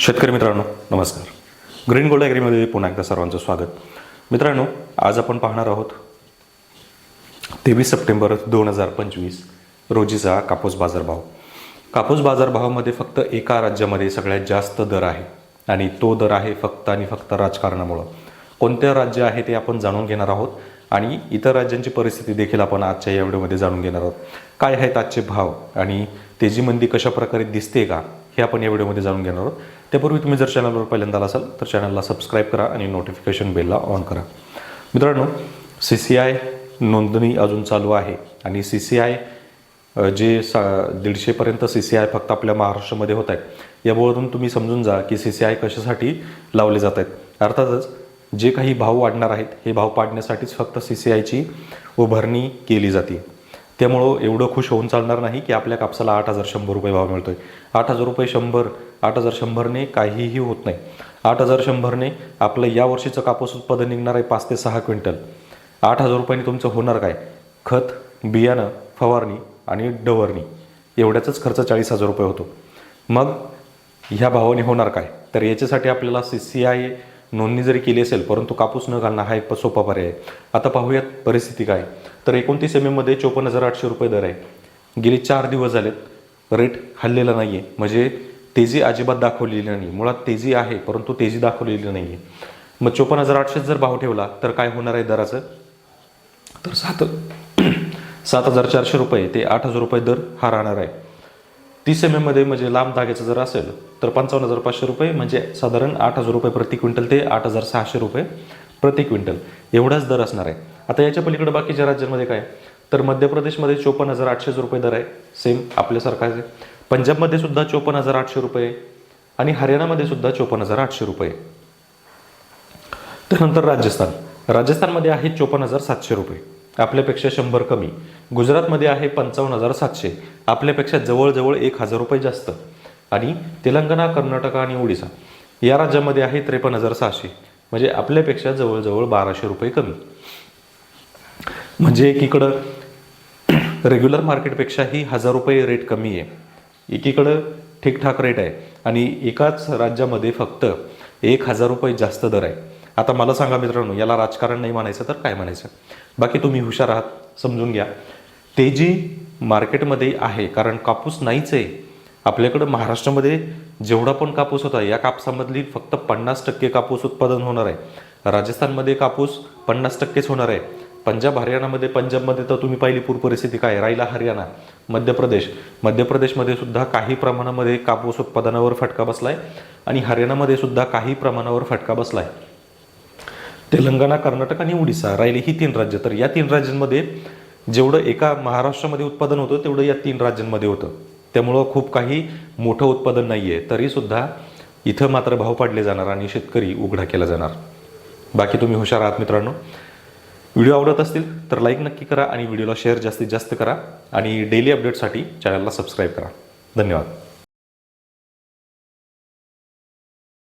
शेतकरी मित्रांनो नमस्कार. ग्रीन गोल्ड ॲग्रीमध्ये पुन्हा एकदा सर्वांचं स्वागत. मित्रांनो आज आपण पाहणार आहोत तेवीस सप्टेंबर दोन हजार पंचवीस रोजीचा कापूस बाजारभाव. कापूस बाजारभावामध्ये फक्त एका राज्यामध्ये सगळ्यात जास्त दर आहे आणि तो दर आहे फक्त आणि फक्त राजकारणामुळं. कोणतं राज्य आहे ते आपण जाणून घेणार आहोत आणि इतर राज्यांची परिस्थिती देखील आपण आजच्या या व्हिडिओमध्ये जाणून घेणार आहोत. काय आहेत आजचे भाव आणि तेजी मंदी कशा प्रकारे दिसते का? हे आपण या व्हिडिओमध्ये जाणून घेणार आहोत. त्यापूर्वी तुम्ही जर चॅनलवर पहिल्यांदा असाल तर चॅनलला सबस्क्राईब करा आणि नोटिफिकेशन बेलला ऑन करा. मित्रांनो सी सी आय नोंदणी अजून चालू आहे आणि सी सी आय जे सा दीडशेपर्यंत सी सी आय फक्त आपल्या महाराष्ट्रामध्ये होत आहेत यावरून तुम्ही समजून जा की सी सी आय कशासाठी लावले जात आहेत. अर्थातच जे काही भाव वाढणार आहेत हे भाव पाडण्यासाठीच फक्त सी सी आयची उभारणी केली जाते. त्यामुळं एवढं खुश होऊन चालणार नाही की आपल्या कापसाला आठ हजार शंभर रुपये भाव मिळतोय. आठ हजार रुपये शंभर आठ हजार शंभरने काहीही होत नाही. आठ हजार शंभरने आपलं या वर्षीचं कापूस उत्पादन निघणार आहे पाच ते सहा क्विंटल. आठ हजार रुपयांनी तुमचं होणार काय? खत बियाणं फवारणी आणि डवरणी. एवढ्याचाच खर्च चाळीस हजार रुपये होतो. मग ह्या भावाने होणार काय? तर याच्यासाठी आपल्याला सी सी आय नोंदणी जरी केली असेल परंतु कापूस न घालणं हा एक सोपा पर्याय आहे. आता पाहूयात परिस्थिती काय. तर एकोणतीस एम एममध्ये चोपन्न हजार आठशे रुपये दर आहे. गेली चार दिवस झालेत. रेट हल्लेला नाही आहे म्हणजे तेजी अजिबात दाखवलेली नाही. मुळात तेजी आहे परंतु तेजी दाखवलेली नाही आहे मग चोपन्न हजार आठशे जर भाव ठेवला तर काय होणार आहे दराचं? तर सात सात हजार चारशे रुपये ते आठ हजार रुपये दर हा राहणार आहे. तीस एम एममध्ये म्हणजे लांब धाग्याचं जर असेल तर पंचावन्न हजार पाचशे रुपये म्हणजे साधारण आठ हजार रुपये प्रति क्विंटल ते आठ हजार सहाशे रुपये प्रति क्विंटल. एवढाच दर असणार आहे. आता याच्या पलीकडे बाकीच्या राज्यांमध्ये काय? तर मध्य प्रदेशमध्ये चोपन्न हजार आठशे रुपये दर आहे. सेम आपल्यासारखा आहे. पंजाबमध्ये सुद्धा चोपन्न हजार आठशे रुपये आणि हरियाणामध्ये सुद्धा चोपन्न हजार आठशे रुपये. त्यानंतर राजस्थान. राजस्थानमध्ये आहे चोपन्न हजार सातशे रुपये. आपल्यापेक्षा शंभर कमी. गुजरातमध्ये आहे पंचावन्न हजार सातशे. आपल्यापेक्षा जवळजवळ एक हजार रुपये जास्त. आणि तेलंगणा कर्नाटक आणि ओडिसा. या राज्यामध्ये आहे त्रेपन्न हजार सहाशे. म्हणजे आपल्यापेक्षा जवळजवळ बाराशे रुपये कमी. म्हणजे एकीकडं रेग्युलर मार्केटपेक्षाही हजार रुपये रेट कमी आहे. एकीकडं ठीकठाक रेट आहे. आणि एकाच राज्यामध्ये फक्त एक हजार रुपये जास्त दर आहे. आता मला सांगा मित्रांनो याला राजकारण नाही म्हणायचं तर काय म्हणायचं? बाकी तुम्ही हुशार आहात समजून घ्या. तेजी मार्केटमध्ये आहे कारण कापूस नाहीच आहे आपल्याकडं महाराष्ट्रामध्ये जेवढा पण कापूस होता या कापसामधली फक्त पन्नास टक्के कापूस उत्पादन होणार आहे. राजस्थानमध्ये कापूस पन्नास टक्केच होणार आहे. पंजाब हरियाणामध्ये पंजाबमध्ये तर तुम्ही पाहिली पूर परिस्थिती काय? राहिला हरियाणा मध्य प्रदेश. मध्य प्रदेशमध्ये सुद्धा काही प्रमाणामध्ये कापूस उत्पादनावर फटका बसलाय आणि हरियाणामध्ये सुद्धा काही प्रमाणावर फटका बसलाय. तेलंगणा कर्नाटक आणि ओडिसा राहिली ही तीन राज्य. तर या तीन राज्यांमध्ये जेवढं एका महाराष्ट्रामध्ये उत्पादन होतं तेवढं या तीन राज्यांमध्ये होतं. त्यामुळं खूप काही मोठं उत्पादन नाही आहे तरीसुद्धा इथं मात्र भाव पाडले जाणार आणि शेतकरी उघडा केला जाणार. बाकी तुम्ही हुशार आहात मित्रांनो. व्हिडिओ आवडत असतील तर लाईक नक्की करा आणि व्हिडिओला शेअर जास्तीत जास्त करा आणि डेली अपडेटसाठी चॅनलला सबस्क्राईब करा. धन्यवाद.